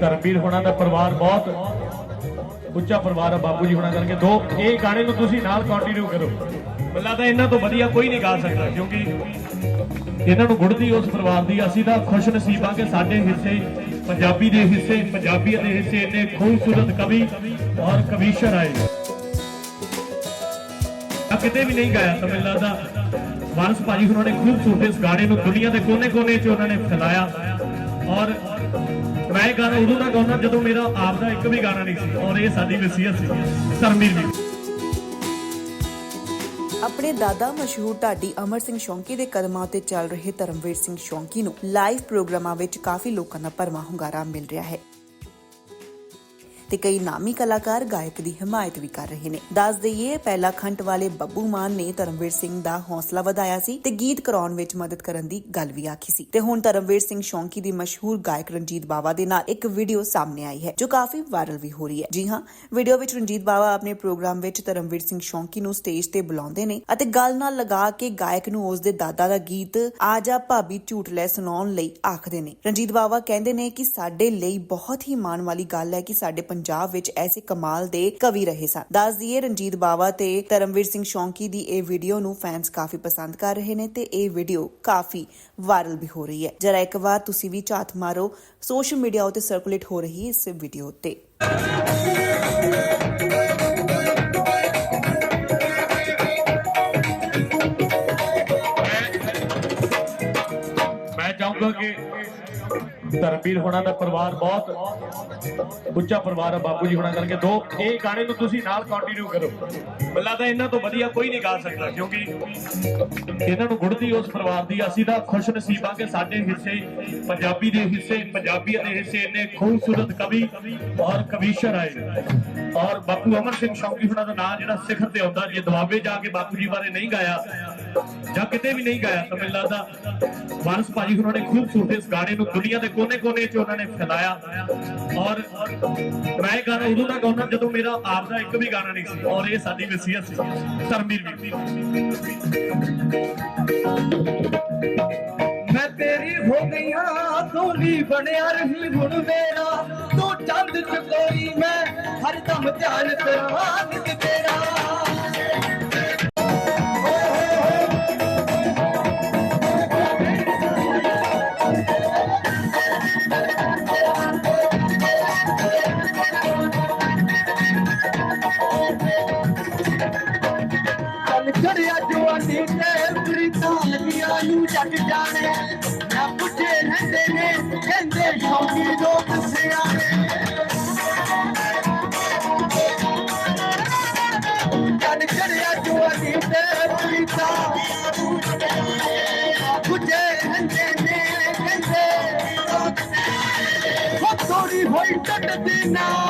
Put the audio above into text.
ਧਰਮਵੀਰ ਹੋਣਾ ਦਾ ਪਰਿਵਾਰ ਬਹੁਤ ਉੱਚਾ ਪਰਿਵਾਰ ਆ ਬਾਪੂ ਜੀ ਹੋਣਾ ਕਰਕੇ ਦੋ, ਇਹ ਗਾਣੇ ਨੂੰ ਤੁਸੀਂ ਨਾਲ ਕੰਟੀਨਿਊ ਕਰੋ। ਮੈਨੂੰ ਲੱਗਦਾ ਇਹਨਾਂ ਤੋਂ ਵਧੀਆ ਕੋਈ ਨਹੀਂ ਗਾ ਸਕਦਾ, ਕਿਉਂਕਿ ਇਹਨਾਂ ਨੂੰ ਗੁੜਦੀ ਉਸ ਪਰਿਵਾਰ ਦੀ, ਅਸੀਂ ਤਾਂ ਖੁਸ਼ ਨਸੀਬ ਆ ਕਿ ਸਾਡੇ ਹਿੱਸੇ, ਪੰਜਾਬੀ ਦੇ ਹਿੱਸੇ ਪੰਜਾਬੀਅਤ ਦੇ ਹਿੱਸੇ ਇੰਨੇ ਖੂਬਸੂਰਤ ਕਵੀ ਔਰ ਕਵੀਸ਼ਰ ਆਏ। ਆ ਕਿਤੇ ਵੀ ਨਹੀਂ ਗਾਇਆ ਤਾਂ ਮੈਨੂੰ ਲੱਗਦਾ ਵਾਰਸ ਭਾਜੀ ਉਹਨਾਂ ਨੇ ਖੂਬਸੂਰਤ ਇਸ ਗਾਣੇ ਨੂੰ ਦੁਨੀਆ ਦੇ ਕੋਨੇ-ਕੋਨੇ 'ਚ ਉਹਨਾਂ ਨੇ ਫੈਲਾਇਆ। ਔਰ ਮੈਂ ਇਹ ਗਾਣਾ ਉਦੋਂ ਦਾ ਗਾਉਣਾ ਜਦੋਂ ਮੇਰਾ ਆਪ ਦਾ ਇੱਕ ਵੀ ਗਾਣਾ ਨਹੀਂ ਸੀ ਔਰ ਇਹ ਸਾਡੀ ਵਸੀਅਤ ਸੀ, ਧਰਮਵੀਰ ਜੀ। ਆਪਣੇ ਦਾਦਾ ਮਸ਼ਹੂਰ ਢਾਡੀ ਅਮਰ ਸਿੰਘ ਸ਼ੌਂਕੀ ਦੇ ਕਦਮਾਂ ਤੇ ਚੱਲ ਰਹੇ ਧਰਮਵੀਰ ਸਿੰਘ ਸ਼ੌਂਕੀ ਨੂੰ ਲਾਈਵ ਪ੍ਰੋਗਰਾਮਾਂ ਵਿੱਚ ਕਾਫੀ ਲੋਕਾਂ ਦਾ ਭਰਵਾਂ ਹੁੰਗਾਰਾ ਮਿਲ ਰਿਹਾ ਹੈ। ਤੇ ਕਈ ਨਾਮੀ ਕਲਾਕਾਰ ਗਾਇਕ ਦੀ ਹਮਾਇਤ ਵੀ ਕਰ ਰਹੇ ਨੇ। ਦੱਸ ਦਈਏ, ਪਹਿਲਾ ਖੰਡ ਵਾਲੇ ਬੱਬੂ ਮਾਨ ਨੇ ਧਰਮਵੀਰ ਸਿੰਘ ਦਾ ਹੌਸਲਾ ਵਧਾਇਆ ਸੀ ਤੇ ਗੀਤ ਕਰਾਉਣ ਵਿੱਚ ਮਦਦ ਕਰਨ ਦੀ ਗੱਲ ਵੀ ਆਖੀ ਸੀ। ਤੇ ਹੁਣ ਧਰਮਵੀਰ ਸਿੰਘ ਸ਼ੌਂਕੀ ਦੀ ਮਸ਼ਹੂਰ ਗਾਇਕ ਰਣਜੀਤ ਬਾਵਾ ਦੇ ਨਾਲ ਇੱਕ ਵੀਡੀਓ ਸਾਹਮਣੇ ਆਈ ਹੈ, ਜੋ ਕਾਫੀ ਵਾਇਰਲ ਵੀ ਹੋ ਰਹੀ ਹੈ। ਜੀ ਹਾਂ, ਵੀਡੀਓ ਵਿੱਚ ਰਣਜੀਤ ਬਾਵਾ ਆਪਣੇ ਪ੍ਰੋਗਰਾਮ ਵਿੱਚ ਧਰਮਵੀਰ ਸਿੰਘ ਸ਼ੌਂਕੀ ਨੂੰ ਸਟੇਜ ਤੇ ਬੁਲਾਉਂਦੇ ਨੇ ਅਤੇ ਗੱਲ ਨਾਲ ਲਗਾ ਕੇ ਗਾਇਕ ਨੂੰ ਉਸ ਦੇ ਦਾਦਾ ਦਾ ਗੀਤ ਆ ਜਾ ਭਾਬੀ ਝੂਠ ਲੈ ਸੁਣਾਉਣ ਲਈ ਆਖਦੇ ਨੇ। ਰਣਜੀਤ ਬਾਵਾ ਕਹਿੰਦੇ ਨੇ ਕਿ ਸਾਡੇ ਲਈ ਬਹੁਤ ਹੀ ਮਾਣ ਵਾਲੀ ਗੱਲ ਹੈ ਕਿ ਸਾਡੇ ਪੰਜਾਬ ਵਿੱਚ ਐਸੇ ਕਮਾਲ ਦੇ ਕਵੀ ਰਹੇ ਸਨ। ਦੱਸ ਦਈਏ, ਰਣਜੀਤ ਬਾਵਾ ਤੇ ਧਰਮਵੀਰ ਸਿੰਘ ਸ਼ੌਂਕੀ ਦੀ ਇਹ ਵੀਡੀਓ ਨੂੰ ਫੈਨਸ ਕਾਫੀ ਪਸੰਦ ਕਰ ਰਹੇ ਨੇ ਤੇ ਇਹ ਵੀਡੀਓ ਕਾਫੀ ਵਾਇਰਲ ਵੀ ਹੋ ਰਹੀ ਹੈ। ਜਰਾ ਇੱਕ ਵਾਰ ਤੁਸੀਂ ਵੀ ਝਾਤ ਮਾਰੋ। ਸੋਸ਼ਲ ਮੀਡੀਆ ਉਤੇ ਸਰਕੂਲੇਟ ਹੋ ਰਹੀ ਇਸ ਵੀਡੀਓ ਉੱਤੇ ਮੈਂ ਧਰਮਵੀਰ ਹੋਣਾ ਦਾ ਪਰਿਵਾਰ ਬਹੁਤ ਉੱਚਾ ਪਰਿਵਾਰ ਆ ਬਾਪੂ ਜੀ ਹੋਣਾ ਕਰਕੇ ਦੋ, ਇਹ ਗਾਣੇ ਨੂੰ ਤੁਸੀਂ ਨਾਲ ਕੰਟੀਨਿਊ ਕਰੋ। ਮੈਨੂੰ ਲੱਗਦਾ ਇਹਨਾਂ ਤੋਂ ਵਧੀਆ ਕੋਈ ਨਹੀਂ ਗਾ ਸਕਦਾ, ਕਿਉਂਕਿ ਇਹਨਾਂ ਨੂੰ ਗੁੜਦੀ ਉਸ ਪਰਿਵਾਰ ਦੀ ਅਸੀਂ ਤਾਂ ਖੁਸ਼ ਨਸੀਬ ਆ ਕਿ ਸਾਡੇ ਹਿੱਸੇ, ਪੰਜਾਬੀ ਦੇ ਹਿੱਸੇ ਪੰਜਾਬੀਅਤ ਦੇ ਹਿੱਸੇ ਇੰਨੇ ਖੂਬਸੂਰਤ ਕਵੀ ਔਰ ਕਵੀਸ਼ਰ ਆਏ। ਔਰ ਬਾਪੂ ਅਮਰ ਸਿੰਘ ਸ਼ੌਕੀ ਹੋਣਾ ਦਾ ਨਾਂ ਜਿਹੜਾ ਸਿਖਰ ਤੇ ਆਉਂਦਾ, ਜੇ ਦੁਆਬੇ ਜਾ ਕੇ ਬਾਪੂ ਜੀ ਬਾਰੇ ਨਹੀਂ ਗਾਇਆ ਜਾਂ ਕਿਤੇ ਵੀ ਨਹੀਂ ਗਾਇਆ, ਤਾਂ ਮੈਨੂੰ ਲੱਗਦਾ ਵਾਰਸ ਭਾਜੀ ਉਹਨਾਂ ਨੇ ਖੂਬਸੂਰਤ ਇਸ ਗਾਣੇ ਨੂੰ ਦੁਨੀਆ ਦੇ ਕੋਨੇ-ਕੋਨੇ 'ਚ ਉਹਨਾਂ ਨੇ ਫੈਲਾਇਆ। ਔਰ ਮੈਂ ਇਹ ਗਾਣਾ ਉਦੋਂ ਦਾ ਗਾਉਣਾ ਜਦੋਂ ਮੇਰਾ ਆਪ ਦਾ ਇੱਕ ਵੀ ਗਾਣਾ ਨਹੀਂ ਸੀ, ਔਰ ਇਹ ਸਾਡੀ ਵਸੀਅਤ ਸੀ, ਧਰਮਵੀਰ ਜੀ ਮੈਂ ਤੇਰੀ ਹੋ ਗਈਆਂ ਸੋਹਣੀ, ਬਣਿਆ ਰਹੀ ਹੁਣ ਮੇਰਾ। ਤੂੰ ਚੰਦ ਚਕੋਰੀ ਮੈਂ, ਹਰ ਦਮ ਧਿਆਨ ਤੇਰਾ ਨਿਤ ਤੇਰਾ। ਲੱਗੀਆਂ ਨੂੰ ਜੱਗ ਜਾਣੇ ਨਾ ਪੁੱਛੇ ਰਹਿੰਦੇ ਨੇ, ਕਹਿੰਦੇ ਸ਼ੌਕੀ ਲੋਕ ਸਿਆਣੇ। ਚੱਲ ਚੜਿਆ ਜਵਾਨੀ ਤੇ ਪ੍ਰੀਤਾਂ ਪੁੱਛੇ ਰਹਿੰਦੇ ਨੇ, ਕਹਿੰਦੇ ਹੋ ਥੋੜੀ ਹੋਈ ਟੱਟਦੀ ਨਾ।